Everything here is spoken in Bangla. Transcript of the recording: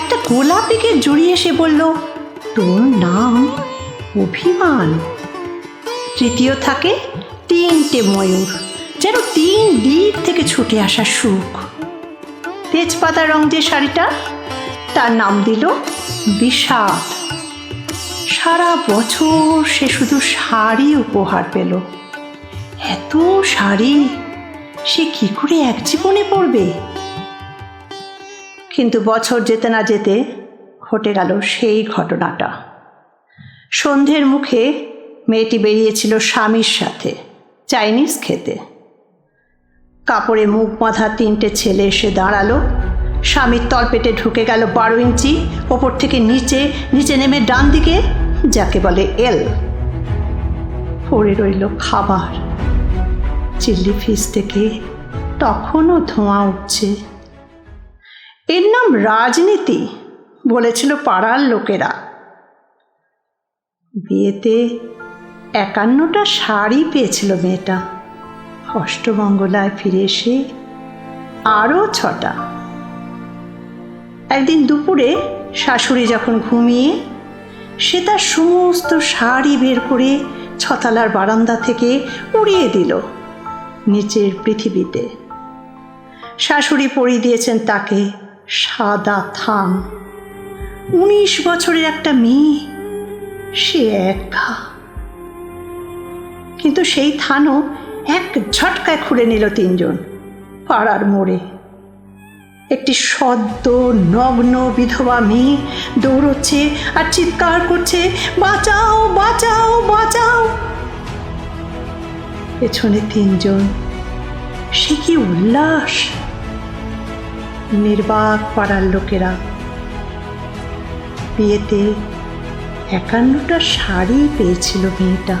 একটা গোলাপিকে জড়িয়ে সে বলল, তোর নাম অভিমান। তৃতীয় থাকে তিনটে ময়ূর, যেন তিন দিক থেকে ছুটে আসা সুখ। তেজপাতা রং যে শাড়িটা, তার নাম দিল বিষাদ। সারা বছর সে শুধু শাড়ি উপহার পেল। এত শাড়ি সে কি করে এক জীবনে পড়বে কিন্তু বছর যেতে না যেতে ঘটে গেল সেই ঘটনাটা। সন্ধ্যের মুখে মেয়েটি বেরিয়েছিল স্বামীর সাথে, চাইনিজ খেতে। কাপড়ে মুখ বাঁধা তিনটে ছেলে এসে দাঁড়াল। স্বামীর তলপেটে ঢুকে গেল বারো ইঞ্চি, ওপর থেকে নিচে নিচে নেমে ডান দিকে, যাকে বলে এল। পড়ে রইল খাবার। চিল্লি ফিস থেকে তখনও ধোঁয়া উঠছে। এর নাম রাজনীতি বলেছিল পাড়ার লোকেরা। বিয়েতে একান্নটা শাড়ি পেয়েছিল মেয়েটা। অষ্টমঙ্গলায় ফিরে এসে আরও ছটা। একদিন দুপুরে শাশুড়ি যখন ঘুমিয়ে, সে তার সমস্ত শাড়ি বের করে ছতালার বারান্দা থেকে উড়িয়ে দিল নিচের পৃথিবীতে। শাশুড়ি পরিয়ে দিয়েছেন তাকে সাদা থান। উনিশ বছরের একটা মেয়ে, সে একা। কিন্তু সেই থানও এক ঝটকায় খুলে নিল তিনজন পাড়ার মোড়ে। একটি সদ্য, নগ্ন বিধবা মেয়ে দৌড়চ্ছে আর চিৎকার করছে, বাঁচাও বাঁচাও বাঁচাও! পেছনে তিনজন। সে কি উল্লাস? নির্বাক পাড়ার লোকেরা। বিয়েতে একান্নটা শাড়ি পেয়েছিল মেয়েটা।